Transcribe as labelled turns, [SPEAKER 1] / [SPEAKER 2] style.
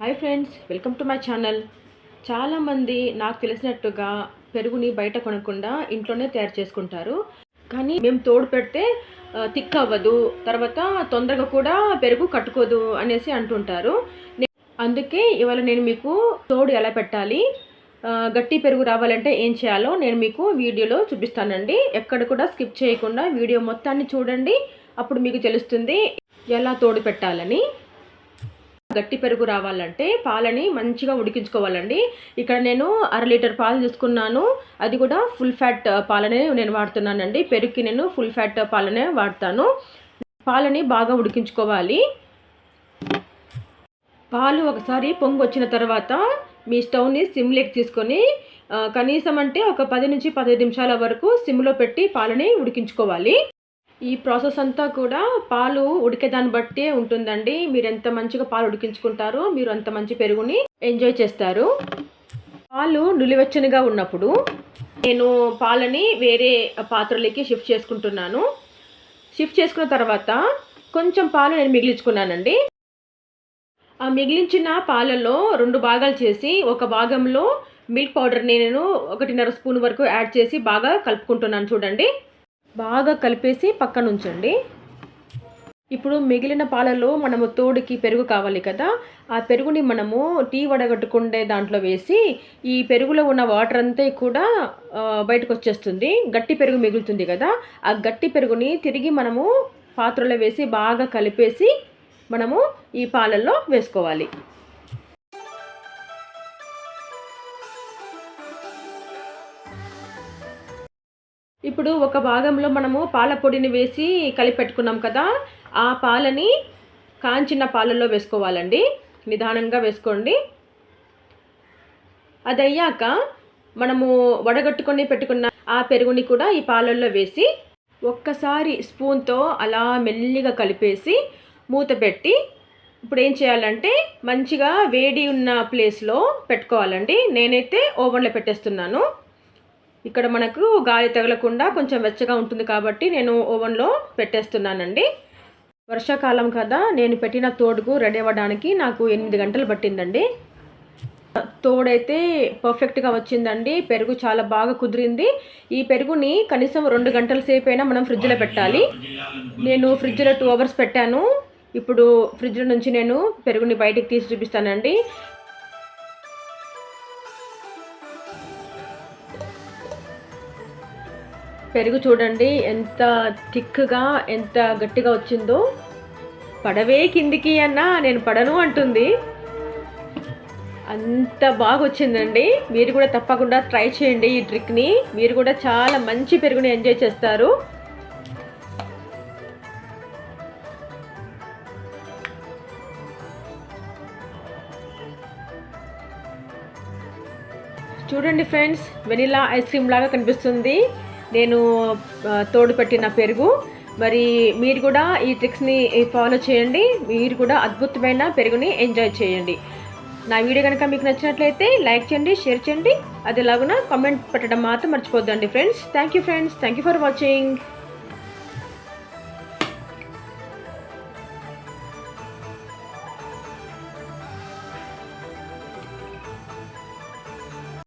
[SPEAKER 1] Hi friends welcome to my channel. చాలామంది నాకు తెలిసినట్టుగా పెరుగుని బయట కొనకుండా ఇంట్లోనే తయారు చేసుకుంటారు. కానీ మేము తోడు పెడితే థిక్ అవ్వదు. తర్వాత తొందరగా కూడా పెరుగు కట్టుకోదు అనేసి అంటుంటారు. అందుకే ఇవాళ నేను మీకు తోడు ఎలా పెట్టాలి గట్టి పెరుగు రావాలంటే ఏం చేయాలో నేను మీకు వీడియోలో చూపిస్తానండి. ఎక్కడ కూడా స్కిప్ చేయకుండా వీడియో మొత్తాన్ని చూడండి. అప్పుడు మీకు తెలుస్తుంది ఎలా తోడు పెట్టాలని. గట్టి పెరుగు రావాలంటే పాలని మంచిగా ఉడికించుకోవాలండి. ఇక్కడ నేను అర లీటర్ పాలు తీసుకున్నాను. అది కూడా ఫుల్ ఫ్యాట్ పాలనే నేను వాడుతున్నానండి. పెరుగుకి నేను ఫుల్ ఫ్యాట్ పాలనే వాడతాను. పాలని బాగా ఉడికించుకోవాలి. పాలు ఒకసారి పొంగు వచ్చిన తర్వాత మీ స్టవ్ని సిమ్లోకి తీసుకొని కనీసం అంటే ఒక పది నుంచి పదిహేను నిమిషాల వరకు సిమ్లో పెట్టి పాలని ఉడికించుకోవాలి. ఈ ప్రాసెస్ అంతా కూడా పాలు ఉడికేదాన్ని బట్టే ఉంటుందండి. మీరు ఎంత మంచిగా పాలు ఉడికించుకుంటారో మీరు అంత మంచి పెరుగుని ఎంజాయ్ చేస్తారు. పాలు నులివెచ్చనిగా ఉన్నప్పుడు నేను పాలని వేరే పాత్రలోకి షిఫ్ట్ చేసుకుంటున్నాను. షిఫ్ట్ చేసుకున్న తర్వాత కొంచెం పాలు నేను మిగిలించుకున్నానండి. ఆ మిగిలించిన పాలలో రెండు భాగాలు చేసి ఒక భాగంలో మిల్క్ పౌడర్ని నేను ఒకటిన్నర స్పూన్ వరకు యాడ్ చేసి బాగా కలుపుకుంటున్నాను చూడండి. బాగా కలిపేసి పక్కన ఉంచండి. ఇప్పుడు మిగిలిన పాలలో మనము తోడుకి పెరుగు కావాలి కదా. ఆ పెరుగుని మనము టీ వడగట్టుకుండే దాంట్లో వేసి ఈ పెరుగులో ఉన్న వాటర్ అంతా కూడా బయటకు వచ్చేస్తుంది. గట్టి పెరుగు మిగులుతుంది కదా. ఆ గట్టి పెరుగుని తిరిగి మనము పాత్రలో వేసి బాగా కలిపేసి మనము ఈ పాలల్లో వేసుకోవాలి. ఇప్పుడు ఒక భాగంలో మనము పాల పొడిని వేసి కలిపెట్టుకున్నాం కదా ఆ పాలని కాంచిన పాలల్లో వేసుకోవాలండి. నిదానంగా వేసుకోండి. అది అయ్యాక మనము వడగట్టుకొని పెట్టుకున్న ఆ పెరుగుని కూడా ఈ పాలల్లో వేసి ఒక్కసారి స్పూన్తో అలా మెల్లిగా కలిపేసి మూత పెట్టి ఇప్పుడు ఏం చేయాలంటే మంచిగా వేడి ఉన్న ప్లేస్లో పెట్టుకోవాలండి. నేనైతే ఓవెన్లో పెట్టేస్తున్నాను. ఇక్కడ మనకు గాలి తగలకుండా కొంచెం వెచ్చగా ఉంటుంది కాబట్టి నేను ఓవెన్లో పెట్టేస్తున్నానండి. వర్షాకాలం కదా నేను పెట్టిన తోడుకు రెడీ అవ్వడానికి నాకు ఎనిమిది గంటలు పట్టిందండి. తోడైతే పర్ఫెక్ట్గా వచ్చిందండి. పెరుగు చాలా బాగా కుదిరింది. ఈ పెరుగుని కనీసం రెండు గంటల సేపు అయినా మనం ఫ్రిడ్జ్లో పెట్టాలి. నేను ఫ్రిడ్జ్లో టూ అవర్స్ పెట్టాను. ఇప్పుడు ఫ్రిడ్జ్ నుంచి నేను పెరుగుని బయటికి తీసి చూపిస్తానండి. పెరుగు చూడండి ఎంత థిక్గా ఎంత గట్టిగా వచ్చిందో. పడవే కిందికి అన్నా నేను పడను అంటుంది. అంత బాగా వచ్చిందండి మీరు కూడా తప్పకుండా ట్రై చేయండి ఈ ట్రిక్ని. మీరు కూడా చాలా మంచి పెరుగుని ఎంజాయ్ చేస్తారు. చూడండి ఫ్రెండ్స్ వెనిలా ఐస్ క్రీమ్ లాగా కనిపిస్తుంది. నేను తోడు పెట్టిన పెరుగు. మరి మీరు కూడా ఈ ట్రిక్స్ని ఫాలో చేయండి. మీరు కూడా అద్భుతమైన పెరుగుని ఎంజాయ్ చేయండి. నా వీడియో కనుక మీకు నచ్చినట్లయితే లైక్ చేయండి షేర్ చేయండి. అదేలాగున కామెంట్ పెట్టడం మాత్రం మర్చిపోద్దండి friends. Thank you friends. Thank you for watching.